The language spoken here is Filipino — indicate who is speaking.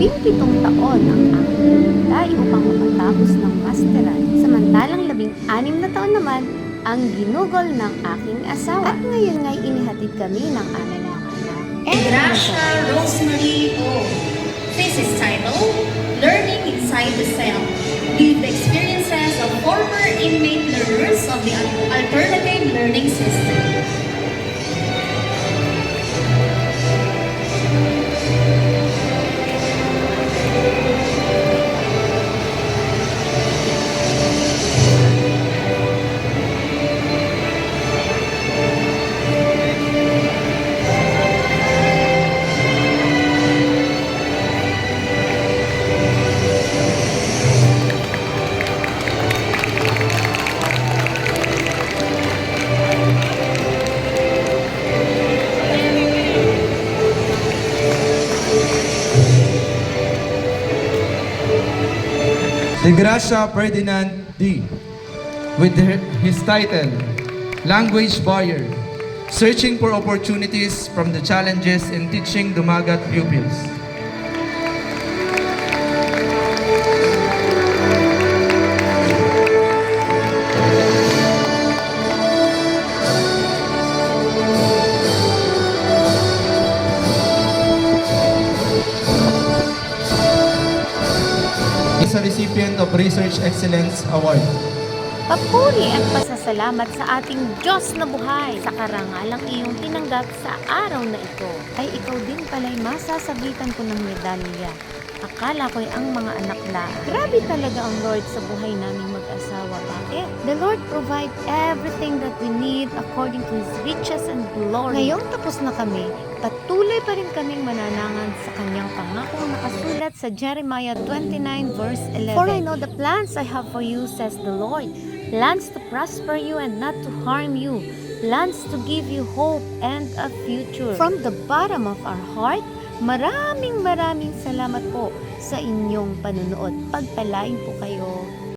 Speaker 1: Labing-pitong taon ang aking hinintay upang makatapos ng masteral. Samantalang labing-anim na taon naman ang ginugol ng aking asawa. At ngayon nga'y inihatid kami ng aming mga anak.
Speaker 2: Gracia Rosemary O. Thesis title, Learning Inside the Cell. With the experiences of former inmate learners of the Alternative Learning System.
Speaker 3: De Gracia Ferdinand D. With his title, Language Buyer, Searching for Opportunities from the Challenges in Teaching Dumagat Pupils. Is a recipient of Research Excellence Award.
Speaker 1: Papuri at pasasalamat sa ating Diyos na buhay sa karangalang iyong tinanggap sa araw na ito. Ay ikaw din pala'y masasabitan ko ng medalya. Akala ko'y ang mga anak la. Grabe talaga ang Lord sa buhay naming mag-asawa. Bakit? The Lord provide everything that we need according to His riches and glory. Ngayong tapos na kami, patuloy pa rin kaming mananangan sa kanyang pangakong nakasulat sa Jeremiah 29 verse 11. For I know the plans I have for you, says the Lord. Plans to prosper you and not to harm you. Plans to give you hope and a future. From the bottom of our heart, maraming maraming salamat po sa inyong panunood. Pagpalain po kayo.